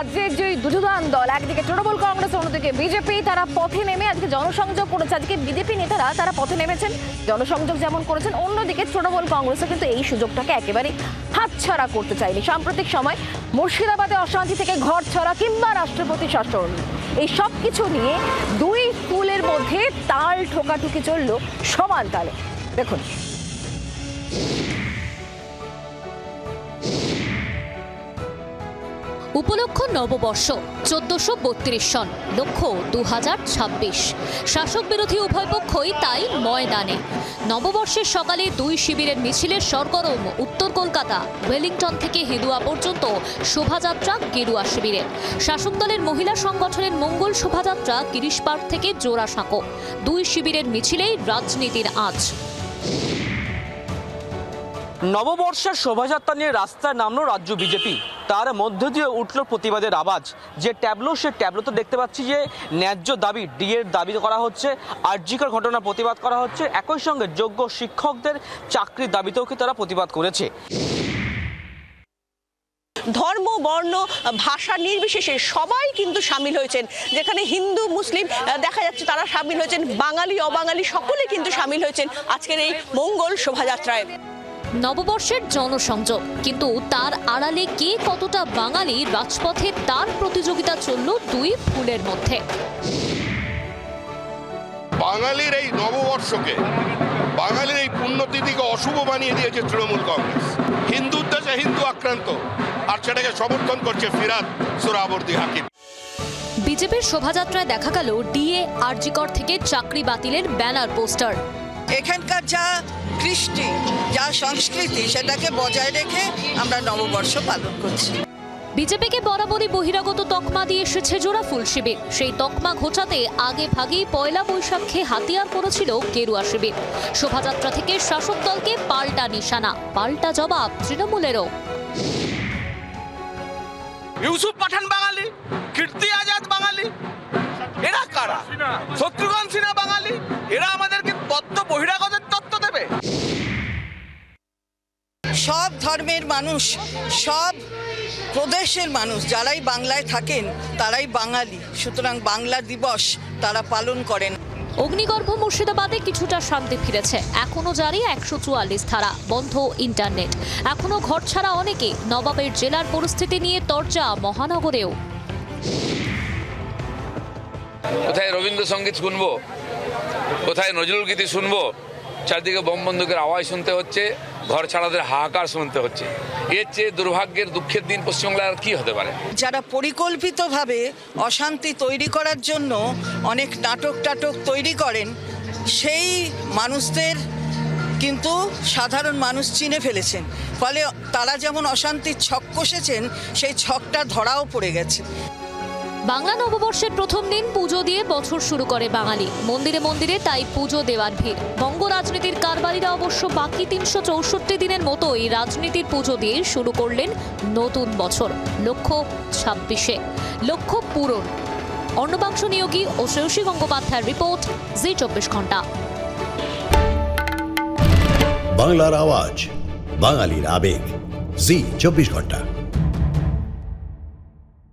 রাজ্যের যে দুর্যোধন দল, একদিকে তৃণমূল কংগ্রেস, অন্যদিকে বিজেপি, তারা পথে নেমে আজকে জনসংযোগ করেছে। আজকে বিজেপি নেতারা তারা পথে নেমেছেন, জনসংযোগ যেমন করেছেন, অন্যদিকে তৃণমূল কংগ্রেসও কিন্তু এই সুযোগটাকে একেবারে হাতছাড়া করতে চায়নি। সাম্প্রতিক সময় মুর্শিদাবাদে অশান্তি থেকে ঘর ছাড়া কিংবা রাষ্ট্রপতি শাসন, এই সব কিছু নিয়ে দুই স্কুলের মধ্যে তাল ঠোকাঠুকি চলল সমান তালে। দেখুন। উপলক্ষ নববর্ষ, চোদ্দশো বত্রিশ সন, লক্ষ্য দু হাজার ছাব্বিশ। শাসক বিরোধী উভয় পক্ষই তাই ময়দানে। নববর্ষের সকালে দুই শিবিরের মিছিলের সরগরম উত্তর কলকাতা, ওয়েলিংটন থেকে হেদুয়া পর্যন্ত শোভাযাত্রা গেরুয়া শিবিরের। শাসক দলের মহিলা সংগঠনের মঙ্গল শোভাযাত্রা গিরিশ পার্ক থেকে জোড়াসাঁকো দুই শিবিরের মিছিলেই রাজনীতির আঁচ। নববর্ষের শোভাযাত্রা নিয়ে রাস্তায় নামলো রাজ্য বিজেপি। তার মধ্য দিয়ে উঠল প্রতিবাদের আওয়াজ। যে ট্যাবলো, সে ট্যাবলোতে দেখতে পাচ্ছি যে ন্যায্য দাবি ডিএর দাবি করা হচ্ছে, আর্জিকর ঘটনার প্রতিবাদ করা হচ্ছে, একই সঙ্গে যোগ্য শিক্ষকদের চাকরির দাবিতেও কি তারা প্রতিবাদ করেছে। ধর্ম, বর্ণ, ভাষা নির্বিশেষে সবাই কিন্তু সামিল হয়েছেন। যেখানে হিন্দু, মুসলিম দেখা যাচ্ছে তারা সামিল হয়েছেন। বাঙালি, অবাঙালি সকলে কিন্তু সামিল হয়েছেন আজকের এই মঙ্গল শোভাযাত্রায়। নববর্ষের জনসংযোগ। কিন্তু তার আড়ালে কে কতটা বাঙালি রাজপথে তার প্রতিযোগিতা চলল দুই ফুলের মধ্যে। বাঙালির এই নববর্ষকে বাঙালির এই পুণ্যতিথিকে অশুভ বানিয়ে দিয়েছে তৃণমূল কংগ্রেস। হিন্দুর দেশে হিন্দু আক্রান্ত আর সেটাকে সমর্থন করছে ফিরাদ সোরাবর্দী হাকিম। বিজেপির শোভাযাত্রায় দেখা গেল ডিএ আরজিকর থেকে চাকরি বাতিলের ব্যানার পোস্টার। এখানকার যা কৃষ্টি যা সংস্কৃতি সেটাকে বজায় রেখে আমরা নববর্ষ পালন করছি। বিজেপিকে বরাবরই বহিরাগত তকমা দিয়ে এসেছে জোড়া ফুল শিবির। সেই তকমা ঘোচাতে আগে ভাগেই পয়লা বৈশাখে হাতিয়ার করেছিল গেরুয়া শিবির। শোভাযাত্রা থেকে শাসক দলকে পাল্টা নিশানা পাল্টা জবাব তৃণমূলেরও। ইউসুফ পাঠান বাঙালি কীর্তি আজাদ বাঙালি এরা কারা? শত্রুঘ্ন সিনহা বাঙালি এরা আমাদেরকে তত্ত্ব বহিরাগতের তত্ত্ব সব ধর্মের মানুষ সব প্রদেশের মানুষ যারাই বাংলায় থাকেন তারাই বাঙালি। সুতরাং বাংলা দিবস তারা পালন করেন। অগ্নিগর্ভ মুর্শিদাবাদে কিছুটা শান্তি ফিরেছে। এখনও জারি একশো চুয়াল্লিশ ধারা বন্ধ ইন্টারনেট। এখনও ঘর ছাড়া অনেকে নবাবের জেলার পরিস্থিতি নিয়ে তর্জা মহানগরেও। কোথায় রবীন্দ্রসঙ্গীত শুনব? কোথায় নজরুল গীতি শুনব? চারদিকে বোম বন্দুকের আওয়াজ শুনতে হচ্ছে। ঘর ছাড়াদের হাহাকার শুনতে হচ্ছে। এর চেয়ে দুর্ভাগ্যের, দুঃখের দিন পশ্চিমবাংলায় আর কি হতে পারে? যারা পরিকল্পিতভাবে অশান্তি তৈরি করার জন্য অনেক নাটক টাটক তৈরি করেন, সেই মানুষদের কিন্তু সাধারণ মানুষ চিনে ফেলেছেন। ফলে তারা যেমন অশান্তির ছক কষেছেন, সেই ছকটা ধরাও পড়ে গেছে। বাংলা নববর্ষের প্রথম দিন পুজো দিয়ে বছর শুরু করে বাঙালি। মন্দিরে মন্দিরে তাই পুজো দেওয়ার ভিড়। বঙ্গ রাজনীতির কারবারিরা অবশ্য বাকি তিনশো চৌষট্টি দিনের মতোই রাজনীতির পুজো দিয়ে শুরু করলেন নতুন বছর, লক্ষ্য ছাব্বিশে। লক্ষ্য পূরণ। অন্নবাংশ নিয়োগী ও শ্রেয়সী গঙ্গোপাধ্যায়ের রিপোর্ট, জি চব্বিশ ঘণ্টা। বাংলার আওয়াজ, বাঙালির আবেগ, জি চব্বিশ ঘণ্টা।